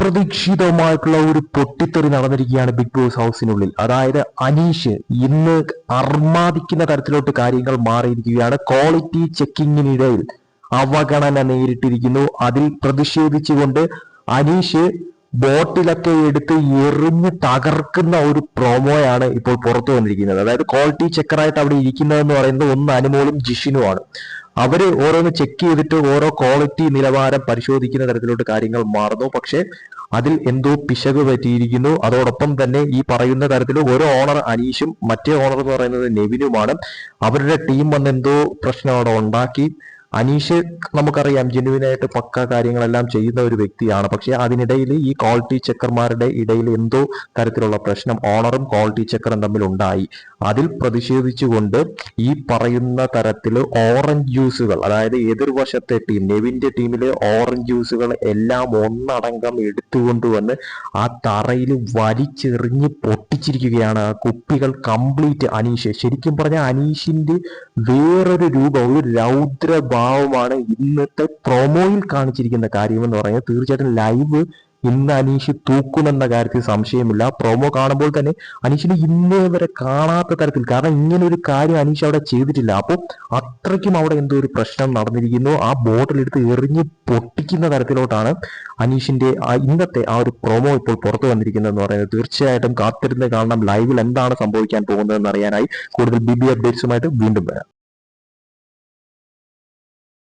അപ്രതീക്ഷിതമായിട്ടുള്ള ഒരു പൊട്ടിത്തെറി നടന്നിരിക്കുകയാണ് big boss ഹൗസിനുള്ളിൽ. അതായത് അനീഷ് ഇന്ന് അർമാദിക്കുന്ന തരത്തിലോട്ട് കാര്യങ്ങൾ മാറിയിരിക്കുകയാണ്. ക്വാളിറ്റി ചെക്കിങ്ങിനിടയിൽ അവഗണന നേരിട്ടിരിക്കുന്നു. അതിൽ പ്രതിഷേധിച്ചുകൊണ്ട് അനീഷ് ബോട്ടിലൊക്കെ എടുത്ത് എറിഞ്ഞ് തകർക്കുന്ന ഒരു പ്രൊമോയാണ് ഇപ്പോൾ പുറത്തു വന്നിരിക്കുന്നത്. അതായത് ക്വാളിറ്റി ചെക്കറായിട്ട് അവിടെ ഇരിക്കുന്നതെന്ന് പറയുന്നത് ഒന്ന് അനുമോളും ജിഷിനുമാണ്. അവർ ഓരോന്ന് ചെക്ക് ചെയ്തിട്ട് ഓരോ ക്വാളിറ്റി നിലവാരം പരിശോധിക്കുന്ന തരത്തിലോട്ട് കാര്യങ്ങൾ മാറുന്നു. പക്ഷേ അതിൽ എന്തോ പിശക് പറ്റിയിരിക്കുന്നു. അതോടൊപ്പം തന്നെ ഈ പറയുന്ന തരത്തിൽ ഒരു ഓണർ അനീഷും മറ്റേ ഓണർ എന്ന് പറയുന്നത് നെവിനുമാണ്. അവരുടെ ടീം വന്ന് എന്തോ പ്രശ്നം അവിടെ ഉണ്ടാക്കി. അനീഷ് നമുക്കറിയാം ജെനുവിനായിട്ട് പക്ക കാര്യങ്ങളെല്ലാം ചെയ്യുന്ന ഒരു വ്യക്തിയാണ്. പക്ഷെ അതിനിടയിൽ ഈ ക്വാളിറ്റി ചെക്കർമാരുടെ ഇടയിൽ എന്തോ തരത്തിലുള്ള പ്രശ്നം ഓണറും ക്വാളിറ്റി ചെക്കറും തമ്മിൽ ഉണ്ടായി. അതിൽ പ്രതിഷേധിച്ചുകൊണ്ട് ഈ പറയുന്ന തരത്തിൽ ഓറഞ്ച് ജ്യൂസുകൾ അതായത് എതിർവശത്തെ ടീം നെവിന്റെ ടീമിലെ ഓറഞ്ച് ജ്യൂസുകൾ എല്ലാം ഒന്നടങ്കം എടുത്തുകൊണ്ടുവന്ന് ആ തറയിൽ വലിച്ചെറിഞ്ഞ് പൊട്ടിച്ചിരിക്കുകയാണ്. ആ കുപ്പികൾ കംപ്ലീറ്റ് അനീഷ്. ശരിക്കും പറഞ്ഞാൽ അനീഷിന്റെ വേറൊരു രൂപം ഒരു രൗദ്ര ഭാവമാണ് ഇന്നത്തെ പ്രൊമോയിൽ കാണിച്ചിരിക്കുന്ന കാര്യം എന്ന് പറയുന്നത് തീർച്ചയായിട്ടും ലൈവ് ഇന്ന് അനീഷ് തൂക്കുമെന്ന കാര്യത്തിൽ സംശയമില്ല. പ്രൊമോ കാണുമ്പോൾ തന്നെ അനീഷിന് ഇന്നേ വരെ കാണാത്ത തരത്തിൽ കാരണം ഇങ്ങനെ ഒരു കാര്യം അനീഷ് അവിടെ ചെയ്തിട്ടില്ല. അപ്പോൾ അത്രയ്ക്കും അവിടെ എന്തോ ഒരു പ്രശ്നം നടന്നിരിക്കുന്നു. ആ ബോട്ടിലെടുത്ത് എറിഞ്ഞ് പൊട്ടിക്കുന്ന തരത്തിലോട്ടാണ് അനീഷിന്റെ ഇന്നത്തെ ആ ഒരു പ്രൊമോ ഇപ്പോൾ പുറത്തു വന്നിരിക്കുന്നത് എന്ന് പറയുന്നത്. തീർച്ചയായിട്ടും കാത്തിരുന്ന് കാണണം. ലൈവിൽ എന്താണ് സംഭവിക്കാൻ പോകുന്നതെന്ന് അറിയാനായി കൂടുതൽ ബി ബി അപ്ഡേറ്റ്സുമായിട്ട് വീണ്ടും വരാം.